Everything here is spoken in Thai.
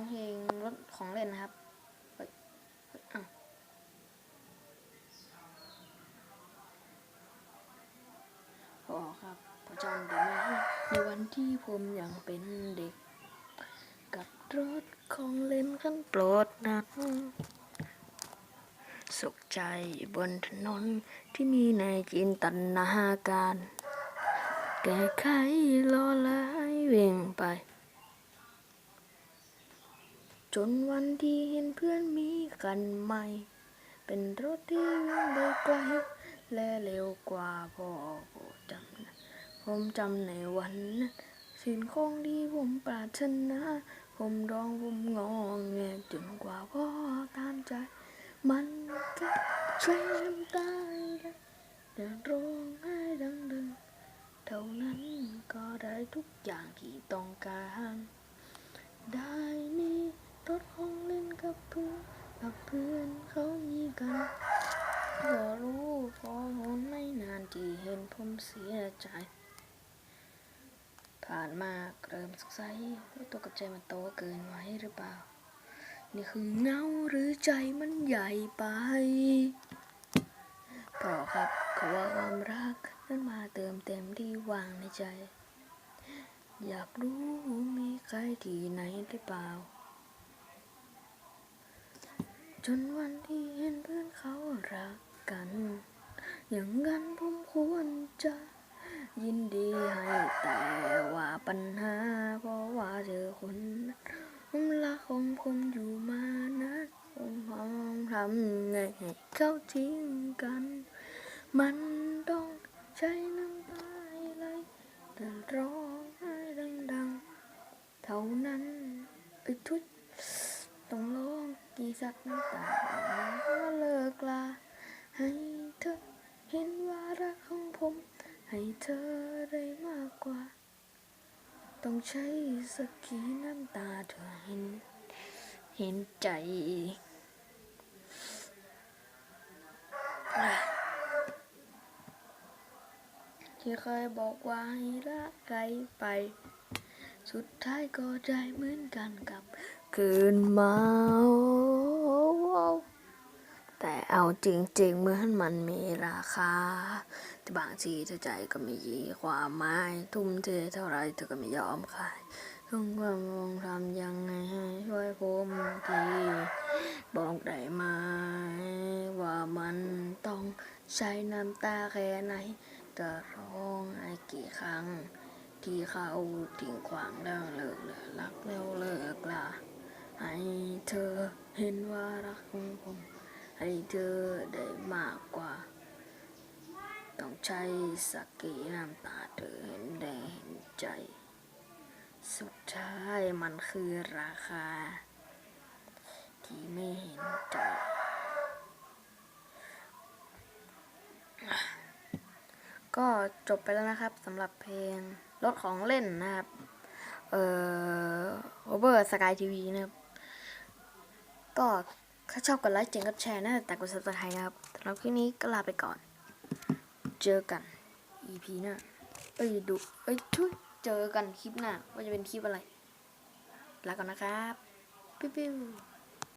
องเพลงรถของเล่นนะครับเฮ้ยเฮ้ยอ้าวพอครับพอจำได้ไหมในวันที่ผมยังเป็นเด็ก กับรถของเล่นคันโปรดนั้นสุขใจบนถนนที่มีในจินตนาการ แก้ไขรอลายเวี่ยงไป จนวันที่เห็นเพื่อนมีกันใหม่ เป็นรถที่วิ่งได้ไกลและเร็วกว่าพ่อจำนะผมจำในวันนั้นสิ่งของที่ผมปรารถนาผมร้องผมงองแงจนกว่าพ่อตามใจ มันก็ใช้น้ำตาแต่ร้องไห้ดังๆเท่านั้นก็ได้ทุกอย่างที่ต้องการ ได้มี รถของเล่นกับเพื่อนกับเพื่อนเขามีกันก็รู้พอหนไม่นานที่เห็นผมเสียใจ ผ่านมาเริ่มสงสัยว่าตัวกับใจมันโตเกินไว้หรือเปล่า นี่คือเงาหรือใจมันใหญ่ไปเปล่าครับคือว่าความรักนั้นมาเติมเต็มที่วางในใจ อยากรู้มีใครที่ไหนหรือเปล่า จนวันที่เห็นเพื่อนเขารักกัน อย่างนั้นผมควรจะ ยินดีให้แต่ว่าปัญหา เพราะว่าเธอคนนั้นผมรักของผมอยู่มานะผมพร้อมทำไงให้เขาทิ้งกัน มันต้องใช้น้ำตาไหลแต่ร้องไห้ดังๆ เท่านั้นไอ้ทุยต้อง ร้องกี่สักน้ำตาว่าเลิกลา ให้เธอเห็นว่ารักของผม ให้เธอได้มากกว่า ต้องใช้สักกี่น้ำตาเธอเห็น เห็นใจที่เคยบอกว่าให้รักไกลไป สุดท้ายก็ได้เหมือนกันกับ คืนมาแต่เอาจริงๆเมื่อนมันมีราคา แต่บางทีเธอใจก็ไม่ยีความหมาย ทุ่มเทเท่าไรเธอก็ไม่ยอมขายต้องความองทำยังไงให้ช่วยผมทีบอกได้ไหมว่ามันต้องใช้น้ำตาแค่ไหนจะร้องไห้กี่ครั้ง ที่เขาทิ้งขวางแล้วเลิกเหลือรักแล้วเลิกลา ให้เธอเห็นว่ารักของผม ให้เธอได้มากกว่า ต้องใช้สักกี่น้ำตาเธอเห็นได้เห็นใจ สุดท้ายมันคือราคา ที่ไม่เห็นใจก็จบไปแล้วนะครับสำหรับเพลงรถของเล่นนะครับ เอ่อโอเวอร์สกายทีวีนะครับ ก็ถ้าชอบกดไลค์เจ๋งกดแชร์นะแต่กดซับสไครต์นะครับสำหรับคลิปนี้ก็ลาไปก่อน เจอกัน EP หน้าเอ้ยดูเอ้ยทุยเจอกันคลิปหน้าว่าจะเป็นคลิปอะไรลาก่อนนะครับ ปิ้ว